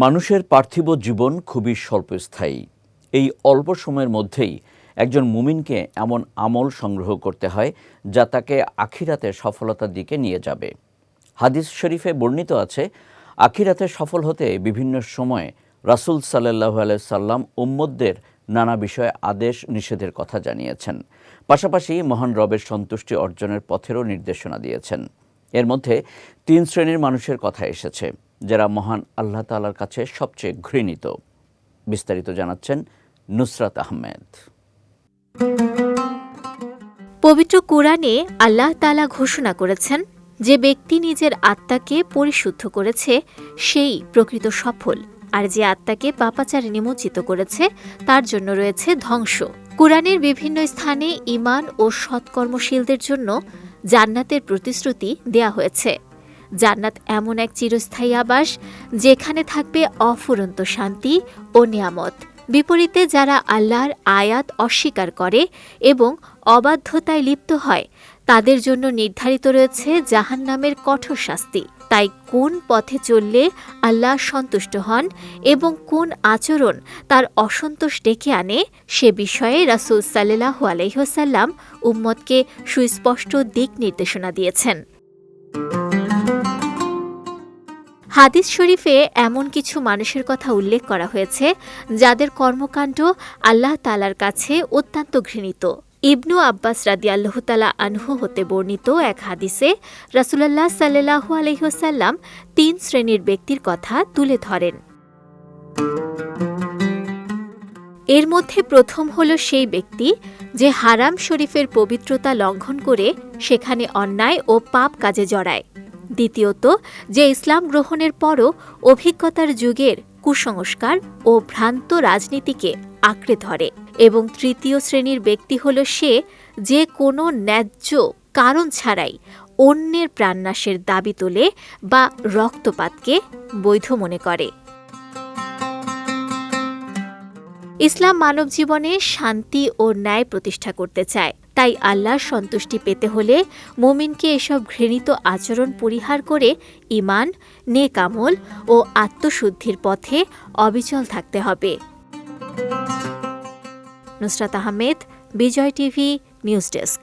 মানুষের পার্থিব জীবন খুবই স্বল্পস্থায়ী। এই অল্প সময়ের মধ্যেই একজন মুমিনকে এমন আমল সংগ্রহ করতে হয়, যা তাকে আখিরাতে সফলতার দিকে নিয়ে যাবে। হাদিস শরীফে বর্ণিত আছে, আখিরাতে সফল হতে বিভিন্ন সময়ে রাসূল সাল্লাহ সাল্লাম উম্মদদের নানা বিষয়ে আদেশ নিষেধের কথা জানিয়েছেন। পাশাপাশি মহান রবের সন্তুষ্টি অর্জনের পথেরও নির্দেশনা দিয়েছেন। এর মধ্যে তিন শ্রেণির মানুষের কথা এসেছে। যারা মহান আল্লাহ তাআলার কাছে সবচেয়ে ঘৃণিত। বিস্তারিত জানাচ্ছেন নুসরাত আহমেদ। পবিত্র কোরআনে আল্লাহ তালা ঘোষণা করেছেন যে ব্যক্তি নিজের আত্মাকে পরিশুদ্ধ করেছে, সেই প্রকৃত সফল। আর যে আত্মাকে পাপাচারে নিমজ্জিত করেছে, তার জন্য রয়েছে ধ্বংস। কোরআনের বিভিন্ন স্থানে ইমান ও সৎকর্মশীলদের জন্য জান্নাতের প্রতিশ্রুতি দেয়া হয়েছে। জান্নাত এমন এক চিরস্থায়ী আবাস যেখানে থাকবে অফুরন্ত শান্তি ও নিয়ামত। বিপরীতে যারা আল্লাহর আয়াত অস্বীকার করে এবং অবাধ্যতায় লিপ্ত হয়, তাদের জন্য নির্ধারিত রয়েছে জাহান্নামের কঠোর শাস্তি। তাই কোন পথে চললে আল্লাহ সন্তুষ্ট হন এবং কোন আচরণ তার অসন্তোষ ডেকে আনে, সে বিষয়ে রাসুল সাল্লাহ আলহ্লাম উম্মতকে সুস্পষ্ট দিক নির্দেশনা দিয়েছেন। হাদিস শরীফে এমন কিছু মানুষের কথা উল্লেখ করা হয়েছে, যাদের কর্মকাণ্ড আল্লাহ তালার কাছে অত্যন্ত ঘৃণিত। ইবনু আব্বাস রাদি আল্লাহতালা আনহু হতে বর্ণিত এক হাদিসে রাসুলাল্লাহ সাল্লাহু আলহ্লাম তিন শ্রেণির ব্যক্তির কথা তুলে ধরেন। এর মধ্যে প্রথম হল সেই ব্যক্তি যে হারাম শরীফের পবিত্রতা লঙ্ঘন করে সেখানে অন্যায় ও পাপ কাজে জড়ায়। দ্বিতীয়ত, যে ইসলাম গ্রহণের পরও অভিজ্ঞতার যুগের কুসংস্কার ও ভ্রান্ত রাজনীতিকে আঁকড়ে ধরে এবং তৃতীয় শ্রেণির ব্যক্তি হল সে যে কোনো ন্যায্য কারণ ছাড়াই অন্যের প্রাণনাশের দাবি তোলে বা রক্তপাতকে বৈধ মনে করে। ইসলাম মানব জীবনে শান্তি ও ন্যায় প্রতিষ্ঠা করতে চায়। তাই আল্লাহর সন্তুষ্টি পেতে হলে মোমিনকে এসব ঘৃণিত আচরণ পরিহার করে ইমান নেকামল ও আত্মশুদ্ধির পথে অবিচল থাকতে হবে। Nusrat Ahmed, Bijoy TV, news desk.